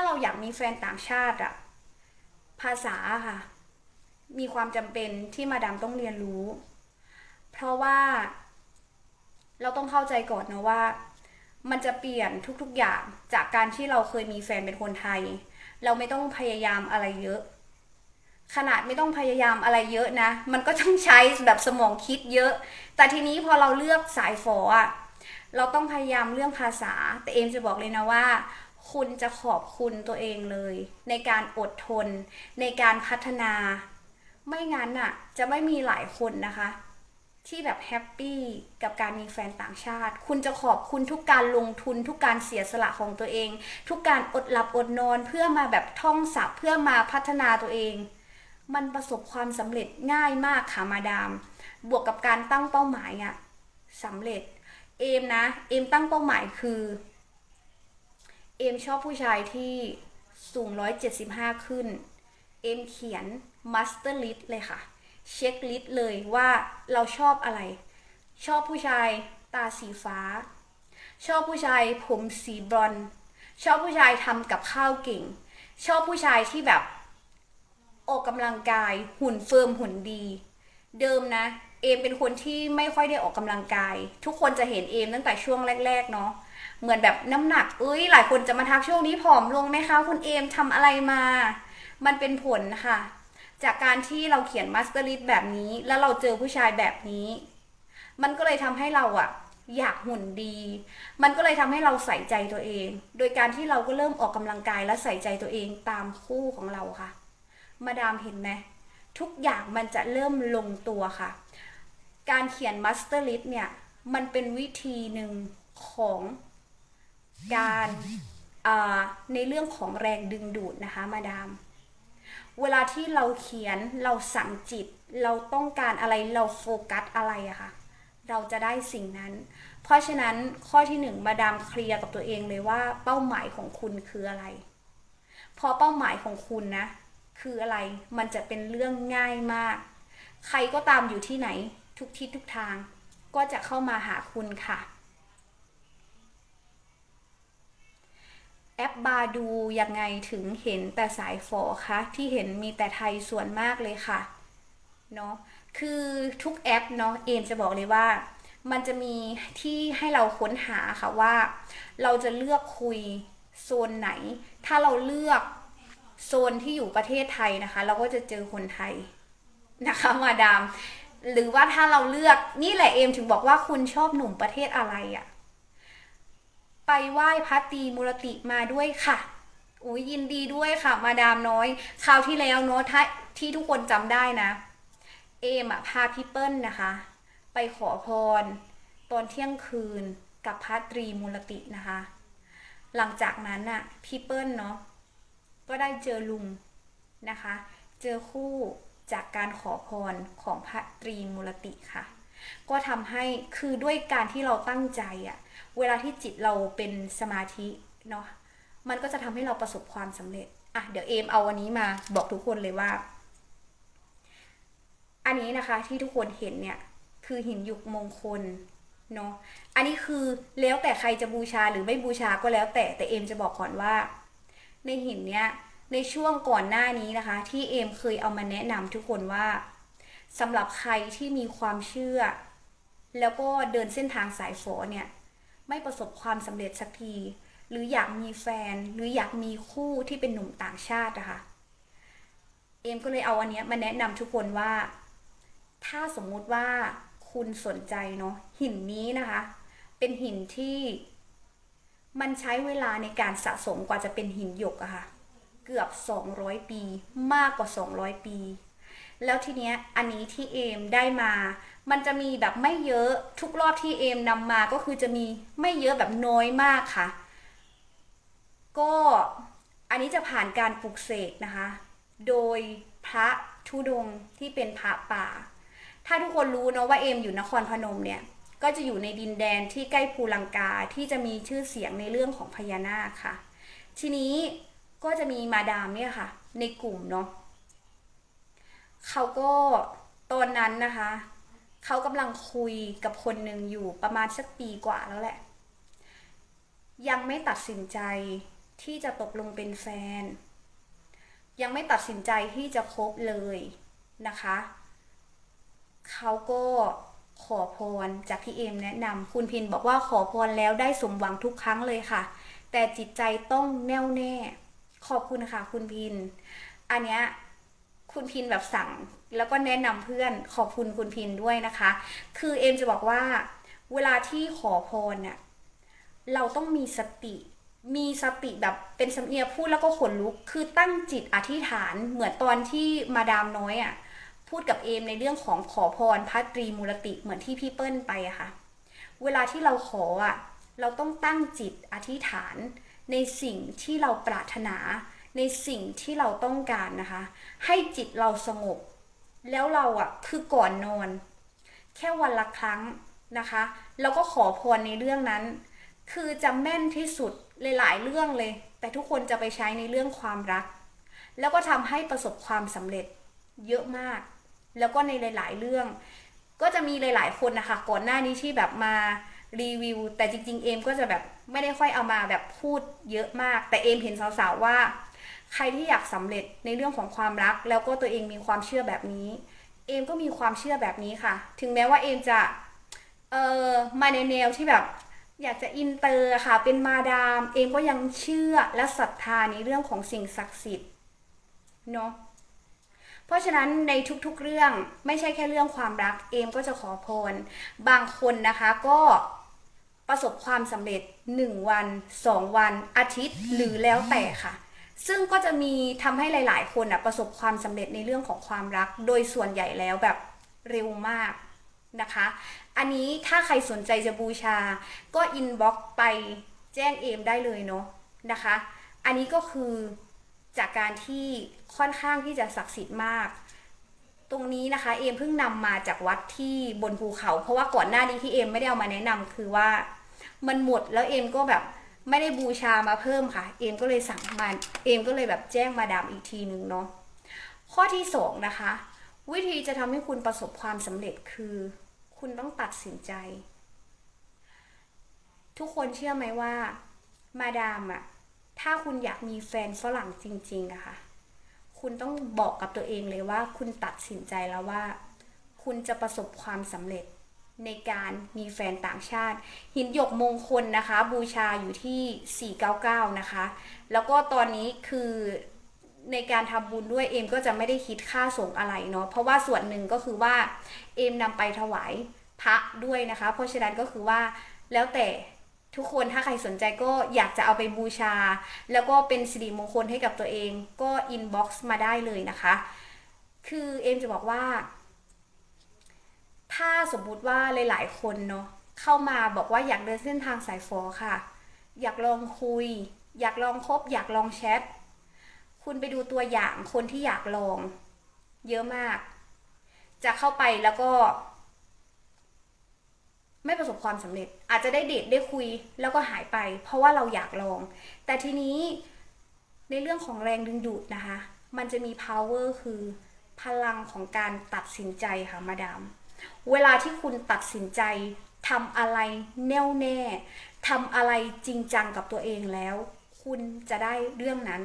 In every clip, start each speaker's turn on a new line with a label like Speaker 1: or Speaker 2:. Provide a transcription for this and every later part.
Speaker 1: าเราอยากมีแฟนต่างชาติอะภาษาค่ะ มีความจำเป็นที่มาดามต้องเรียนรู้ เพราะว่า เราต้องเข้าใจก่อนนะว่า มันจะเปลี่ยนทุกๆอย่างจากการที่เราเคยมีแฟนเป็นคนไทย เราไม่ต้องพยายามอะไรเยอะขนาดไม่ต้องพยายามอะไรเยอะนะ มันก็ต้องใช้แบบสมองคิดเยอะ แต่ทีนี้พอเราเลือกสายฝออะเราต้องพยายามเรื่องภาษา แต่เอมจะบอกเลยนะว่า คุณจะขอบคุณตัวเองเลย ในการอดทน ในการพัฒนา ไม่งั้นอะจะไม่มีหลายคนนะคะ ที่แบบแฮปปี้กับการมีแฟนต่างชาติ คุณจะขอบคุณทุกการลงทุน ทุกการเสียสละของตัวเอง ทุกการอดหลับอดนอนเพื่อมาแบบท่องศัพท์เพื่อมาพัฒนาตัวเอง มันประสบความสำเร็จง่ายมากค่ะมาดาม บวกกับการตั้งเป้าหมายอะสำเร็จเอมนะ เอมตั้งเป้าหมายคือ เอมชอบผู้ชายที่สูง 175 ขึ้น เอมเขียน master list เลยค่ะ เช็คลิสเลยว่าเราชอบอะไร ชอบผู้ชายตาสีฟ้า ชอบผู้ชายผมสีบรอนซ์ชอบผู้ชายทำกับข้าวเก่ง ชอบผู้ชายที่แบบออกกำลังกายหุ่นเฟิร์มหุ่นดี เดิมนะ เอมเป็นคนที่ไม่ค่อยได้ออกกำลังกาย ทุกคนจะเห็นเอมตั้งแต่ช่วงแรก ๆ เนาะเหมือนแบบน้ำหนัก เอ้ย หลายคนจะมาทักช่วงนี้ผอมลงไหมคะ คุณเอมทำอะไรมา มันเป็นผลค่ะ จากการที่เราเขียนมาสเตอร์ลิสแบบนี้ แล้วเราเจอผู้ชายแบบนี้ มันก็เลยทำให้เราอะอยากหุ่นดี มันก็เลยทำให้เราใส่ใจตัวเอง โดยการที่เราก็เริ่มออกกำลังกายและใส่ใจตัวเองตามคู่ของเราค่ะ มาดามเห็นไหมทุกอย่างมันจะเริ่มลงตัวค่ะ การเขียนมาสเตอร์ลิสเนี่ย มันเป็นวิธีหนึ่งของการในเรื่องของแรงดึงดูดนะคะมาดาม เวลาที่เราเขียนเราสั่งจิต เราต้องการอะไรเราโฟกัสอะไรอะค่ะ เราจะได้สิ่งนั้น เพราะฉะนั้นข้อที่หนึ่งมาดามเคลียร์กับตัวเองเลยว่าเป้าหมายของคุณคืออะไร พอเป้าหมายของคุณนะ คืออะไรมันจะเป็นเรื่องง่ายมาก ใครก็ตามอยู่ที่ไหน ทุกทิศทุกทาง ก็จะเข้ามาหาคุณค่ะ แอปบาดูยังไงถึงเห็นแต่สายฝอคะที่เห็นมีแต่ไทยส่วนมากเลยค่ะเนาะคือทุกแอปเนาะเอมจะบอกเลยว่า มันจะมีที่ให้เราค้นหาค่ะว่า เราจะเลือกคุยโซนไหน ถ้าเราเลือกโซนที่อยู่ประเทศไทยนะคะ เราก็จะเจอคนไทยนะคะ มาดาม หรือว่าถ้าเราเลือกนี่แหละเอมถึงบอกว่าคุณชอบหนุ่มประเทศอะไรอะ่ะ ไปไหว้พระตรีมุรติมาด้วยค่ะอุ้ยยินดีด้วยค่ะ มาดามน้อย คราวที่แล้วเนาะถ้าที่ทุกคนจำได้นะ เอมอะพาพี่เปิ้ลนะคะ ไปขอพร ตอนเที่ยงคืนกับพระตรีมูลตินะคะ หลังจากนั้นน่ะพี่เปิ้ลเนาะก็ได้เจอลุงนะคะ เจอคู่ จากการขอพรของพระตรีมูลติค่ะ ก็ทำให้คือด้วยการที่เราตั้งใจอะเวลาที่จิตเราเป็นสมาธิเนาะมันก็จะทำให้เราประสบความสำเร็จอะเดี๋ยวเอมเอาวันนี้มาบอกทุกคนเลยว่า อันนี้นะคะที่ทุกคนเห็นเนี่ยคือหินยุกมงคลเนาะอันนี้คือแล้วแต่ใครจะบูชาหรือไม่บูชาก็แล้วแต่แต่เอมจะบอกก่อนว่า ในหินเนี้ย ในช่วงก่อนหน้านี้นะคะ ที่เอมเคยเอามาแนะนำทุกคนว่าสำหรับใครที่มีความเชื่อ แล้วก็เดินเส้นทางสายฝอเนี่ย ไม่ประสบความสำเร็จสักที หรืออยากมีแฟน หรืออยากมีคู่ที่เป็นหนุ่มต่างชาตินะคะเอมก็เลยเอาอันนี้มาแนะนำทุกคนว่า ถ้าสมมุติว่าคุณสนใจเนาะหินนี้นะคะ เป็นหินที่มันใช้เวลาในการสะสมกว่าจะเป็นหินหยกอะค่ะ เกือบ 200 ปี มากกว่า 200 ปี แล้วทีเนี้ยอันนี้ที่เอมได้มา มันจะมีแบบไม่เยอะทุกรอบที่เอมนำมาก็คือจะมีไม่เยอะแบบน้อยมากค่ะ ก็อันนี้จะผ่านการปลุกเสกนะคะ โดยพระธุดงที่เป็นพระป่า ถ้าทุกคนรู้เนาะว่าเอมอยู่นครพนมเนี่ย ก็จะอยู่ในดินแดนที่ใกล้ภูลังกาที่จะมีชื่อเสียงในเรื่องของพญานาคค่ะ ทีนี้ ก็จะมีมาดามเนี่ยค่ะ ในกลุ่มเนาะเขาก็ตอนนั้นนะคะเขากำลังคุยกับคนหนึ่งอยู่ประมาณสักปีกว่าแล้วแหละ ยังไม่ตัดสินใจที่จะตกลงเป็นแฟน ยังไม่ตัดสินใจที่จะคบเลยนะคะเขาก็ขอพรจากที่เอมแนะนำคุณพินบอกว่าขอพรแล้วได้สมหวังทุกครั้งเลยค่ะ แต่จิตใจต้องแน่วแน่ ขอบคุณค่ะคุณพิน อันเนี้ยคุณพินแบบสั่งแล้วก็แนะนำเพื่อนขอบคุณคุณพินด้วยนะคะ คือเอมจะบอกว่าเวลาที่ขอพรเนี่ยเราต้องมีสติ มีสติแบบเป็นสำเนียงพูดแล้วก็ขนลุก คือตั้งจิตอธิษฐานเหมือนตอนที่มาดามน้อยอะพูดกับเอมในเรื่องของขอพรพระตรีมูลติเหมือนที่พี่เปิ้ลไปอะค่ะ เวลาที่เราขออะเราต้องตั้งจิตอธิษฐาน ในสิ่งที่เราปรารถนา ในสิ่งที่เราต้องการนะคะ ให้จิตเราสงบ แล้วเราอะคือก่อนนอน แค่วันละครั้งนะคะ แล้วก็ขอพรในเรื่องนั้น คือจะแม่นที่สุดหลายๆเรื่องเลย แต่ทุกคนจะไปใช้ในเรื่องความรัก แล้วก็ทำให้ประสบความสำเร็จเยอะมาก แล้วก็ในหลาย ๆ เรื่อง ก็จะมีหลาย ๆ คนนะคะ ก่อนหน้านี้ที่แบบมา รีวิว แต่จริง ๆ เอมก็จะแบบไม่ได้ค่อยเอามาแบบพูดเยอะมาก แต่เอมเห็นสาวๆว่า ใครที่อยากสำเร็จในเรื่องของความรัก แล้วก็ตัวเองมีความเชื่อแบบนี้ เอมก็มีความเชื่อแบบนี้ค่ะ ถึงแม้ว่าเอมจะเออมาในแนวที่แบบอยากจะอินเตอร์ค่ะ เป็นมาดาม เอมก็ยังเชื่อและศรัทธาในเรื่องของสิ่งศักดิ์สิทธิ์เนาะเพราะฉะนั้นในทุกๆเรื่องไม่ใช่แค่เรื่องความรัก เอมก็จะขอพร บางคนนะคะก็ ประสบความสำเร็จ 1 วัน 2 วัน อาทิตย์หรือแล้วแต่ค่ะ ซึ่งก็จะมีทำให้หลาย ๆ คนอะประสบความสำเร็จในเรื่องของความรัก โดยส่วนใหญ่แล้วแบบเร็วมากนะคะ อันนี้ถ้าใครสนใจจะบูชา ก็อินบ็อกไปแจ้งเอมได้เลยเนาะนะคะ อันนี้ก็คือจากการที่ค่อนข้างที่จะศักดิ์สิทธิ์มาก ตรงนี้นะคะเอมเพิ่งนำมาจากวัดที่บนภูเขา เพราะว่าก่อนหน้านี้ที่เอมไม่ได้เอามาแนะนำคือว่า มันหมดแล้วเอมก็แบบไม่ได้บูชามาเพิ่มค่ะ เอมก็เลยสั่งมาเอมก็เลยแบบแจ้งมาดามอีกทีหนึ่งเนาะข้อที่สองนะคะ วิธีจะทำให้คุณประสบความสำเร็จคือ คุณต้องตัดสินใจ ทุกคนเชื่อไหมว่ามาดามอะถ้าคุณอยากมีแฟนฝรั่งจริงๆอะค่ะคุณต้องบอกกับตัวเองเลยว่า คุณตัดสินใจแล้วว่า คุณจะประสบความสำเร็จ ในการมีแฟนต่างชาติ หินหยกมงคลนะคะ บูชาอยู่ที่ 499 นะคะ แล้วก็ตอนนี้คือในการทำบุญด้วยเอมก็จะไม่ได้คิดค่าส่งอะไรเนาะเพราะว่าส่วนหนึ่งก็คือว่าเอมนำไปถวายพระด้วยนะคะ เพราะฉะนั้นก็คือว่าแล้วแต่ทุกคนถ้าใครสนใจก็อยากจะเอาไปบูชา แล้วก็เป็นสิริมงคลให้กับตัวเองก็อินบ็อกซ์มาได้เลยนะคะ คือเอมจะบอกว่า ถ้าสมมุติว่าหลาย ๆ คนเนาะเข้ามาบอกว่าอยากเดินเส้นทางสายฟอค่ะ อยากลองคุย อยากลองคบ อยากลองแชทคุณไปดูตัวอย่างคนที่อยากลอง เยอะมาก จะเข้าไปแล้วก็ ไม่ประสบความสำเร็จ อาจจะได้เดทได้คุยแล้วก็หายไป เพราะว่าเราอยากลอง แต่ทีนี้ในเรื่องของแรงดึงดูดนะคะ มันจะมี power คือพลังของการตัดสินใจค่ะมาดาม เวลาที่คุณตัดสินใจทำอะไรแน่วแน่ทำอะไรจริงจังกับตัวเองแล้ว คุณจะได้เรื่องนั้น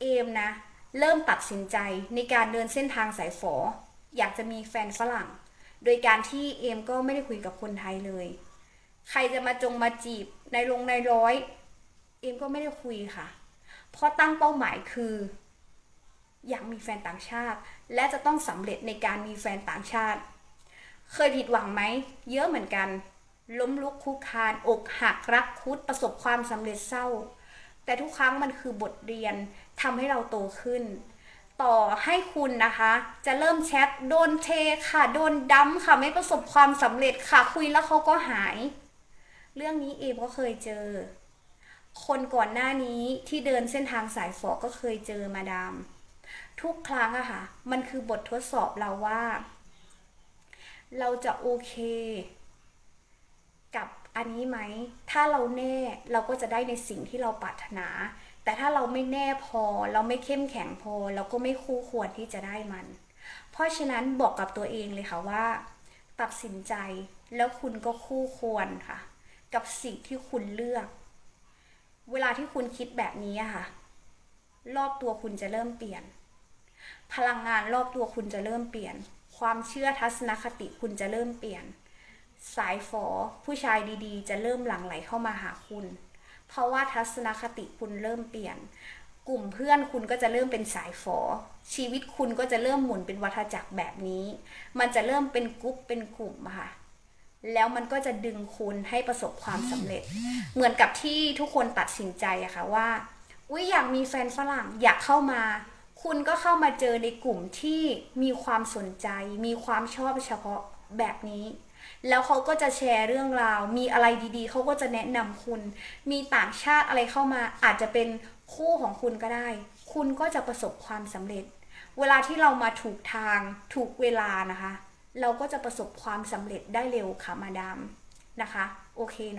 Speaker 1: เอมนะ เริ่มตัดสินใจในการเดินเส้นทางสายฝอ อยากจะมีแฟนฝรั่ง โดยการที่เอมก็ไม่ได้คุยกับคนไทยเลย ใครจะมาจงมาจีบในลงในร้อย เอมก็ไม่ได้คุยค่ะ เพราะตั้งเป้าหมายคือ อยากมีแฟนต่างชาติ และจะต้องสำเร็จในการมีแฟนต่างชาติ เคยผิดหวังไหม เยอะเหมือนกัน ล้มลุกคุกคาน อกหักรักคุดประสบความสำเร็จเศร้า แต่ทุกครั้งมันคือบทเรียนทำให้เราโตขึ้น ต่อให้คุณนะคะ จะเริ่มแชทโดนเทค่ะ โดนดั้มค่ะ ไม่ประสบความสำเร็จค่ะ คุยแล้วเขาก็หาย เรื่องนี้เอมก็เคยเจอ คนก่อนหน้านี้ที่เดินเส้นทางสายฝอก็เคยเจอมาดาม ทุกครั้งอะค่ะ มันคือบททดสอบเราว่า เราจะโอเค กับอันนี้ไหม ถ้าเราแน่เราก็จะได้ในสิ่งที่เราปรารถนา แต่ถ้าเราไม่แน่พอ เราไม่เข้มแข็งพอ เราก็ไม่คู่ควรที่จะได้มัน เพราะฉะนั้นบอกกับตัวเองเลยค่ะว่า ตัดสินใจแล้วคุณก็คู่ควรค่ะ กับสิ่งที่คุณเลือก เวลาที่คุณคิดแบบนี้ค่ะ รอบตัวคุณจะเริ่มเปลี่ยน พลังงานรอบตัวคุณจะเริ่มเปลี่ยน ความเชื่อทัศนคติคุณจะเริ่มเปลี่ยน สายฝอผู้ชายดีๆ จะเริ่มหลั่งไหลเข้ามาหาคุณ เพราะว่าทัศนคติคุณเริ่มเปลี่ยน กลุ่มเพื่อนคุณก็จะเริ่มเป็นสายฝอ ชีวิตคุณก็จะเริ่มหมุนเป็นวัฏจักรแบบนี้ มันจะเริ่มเป็นกรุ๊ปเป็นกลุ่มค่ะแล้วมันก็จะดึงคุณให้ประสบความสำเร็จ เหมือนกับที่ทุกคนตัดสินใจอะค่ะว่า อุ้ยอยากมีแฟนฝรั่งอยากเข้ามา คุณก็เข้ามาเจอในกลุ่มที่มีความสนใจ มีความชอบเฉพาะแบบนี้ แล้วเขาก็จะแชร์เรื่องราว มีอะไรดีๆ เขาก็จะแนะนำคุณ มีต่างชาติอะไรเข้ามา อาจจะเป็นคู่ของคุณก็ได้ คุณก็จะประสบความสำเร็จ เวลาที่เรามาถูกทาง ถูกเวลานะคะ เราก็จะประสบความสำเร็จได้เร็วค่ะมาดามนะคะ โอเคนะ